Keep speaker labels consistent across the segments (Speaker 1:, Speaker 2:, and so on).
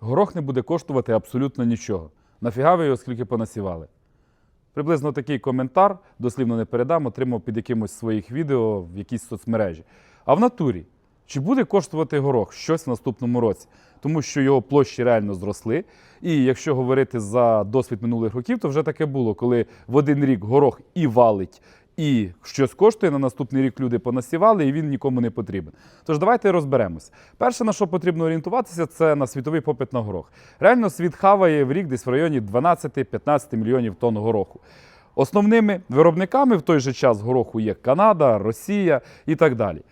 Speaker 1: горох не буде коштувати абсолютно нічого. Нафіга ви його скільки понасівали? Приблизно такий коментар, дослівно не передам, отримав під якимось своїх відео в якійсь соцмережі. А в натурі, чи буде коштувати горох щось в наступному році? Тому що його площі реально зросли. І якщо говорити за досвід минулих років, то вже таке було, коли в один рік горох і валить, і щось коштує, на наступний рік люди понасівали, і він нікому не потрібен. Тож давайте розберемось. Перше, на що потрібно орієнтуватися, це на світовий попит на горох. Реально світ хаває в рік десь в районі 12-15 мільйонів тонн гороху. Основними виробниками в той же час гороху є Канада, Росія і так далі.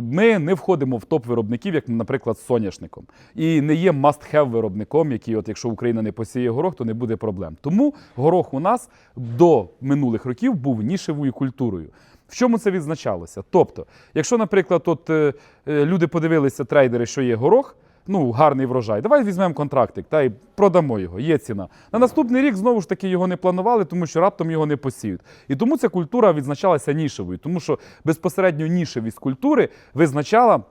Speaker 1: Ми не входимо в топ виробників, як, наприклад, з соняшником. І не є must-have виробником, який, от якщо Україна не посіє горох, то не буде проблем. Тому горох у нас до минулих років був нішевою культурою. В чому це відзначалося? Тобто, якщо, наприклад, от, е, е, люди подивилися трейдери, що є горох, ну, гарний врожай. Давай візьмемо контрактик та й продамо його, є ціна. На наступний рік знову ж таки його не планували, тому що раптом його не посіють. І тому ця культура відзначалася нішевою, тому що безпосередньо нішевість культури визначала.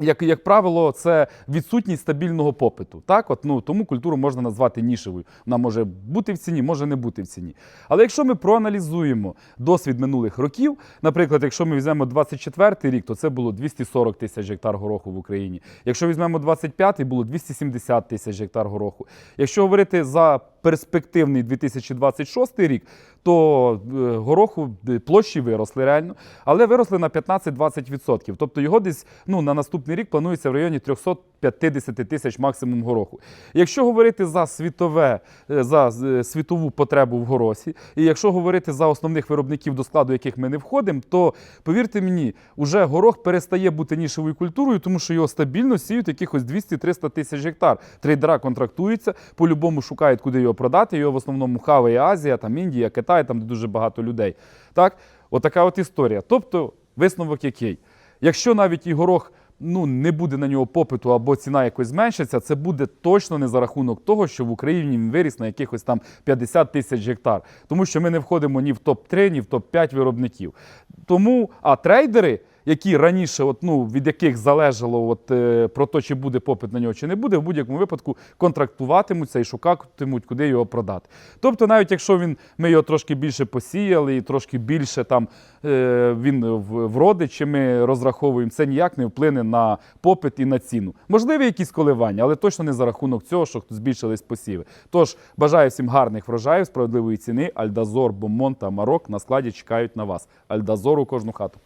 Speaker 1: Як, як правило, це відсутність стабільного попиту. Так, от, ну, тому культуру можна назвати нішевою. Вона може бути в ціні, може не бути в ціні. Але якщо ми проаналізуємо досвід минулих років, наприклад, якщо ми візьмемо 24 рік, то це було 240 тисяч гектар гороху в Україні. Якщо візьмемо 25-й, було 270 тисяч гектар гороху. Якщо говорити за перспективний 2026 рік, то е, гороху е, площі виросли реально, але виросли на 15-20%. Тобто його десь ну, на наступний рік планується в районі 350 тисяч максимум гороху. Якщо говорити за світове, е, за світову потребу в горосі, і якщо говорити за основних виробників, до складу яких ми не входимо, то повірте мені, уже горох перестає бути нішевою культурою, тому що його стабільно сіють якихось 200-300 тисяч гектар. Трейдера контрактуються, по-любому шукають, куди його продати. Його в основному хаває Азія, там Індія, Китай, там де дуже багато людей. Так, отака от історія. Тобто, висновок який? Якщо навіть і горох ну, не буде на нього попиту або ціна якось зменшиться, це буде точно не за рахунок того, що в Україні він виріс на якихось там 50 тисяч гектар. Тому що ми не входимо ні в топ-3, ні в топ-5 виробників. Тому, а трейдери, які раніше, от, ну, від яких залежало от, е, про те, чи буде попит на нього, чи не буде, в будь-якому випадку контрактуватимуться і шукатимуть, куди його продати. Тобто, навіть якщо він, ми його трошки більше посіяли і трошки більше там е, він вродить, чи ми розраховуємо, це ніяк не вплине на попит і на ціну. Можливі якісь коливання, але точно не за рахунок цього, що збільшились посіви. Тож бажаю всім гарних врожаїв, справедливої ціни. Альдазор, Бомон та Марок на складі чекають на вас. Альдазор у кожну хату.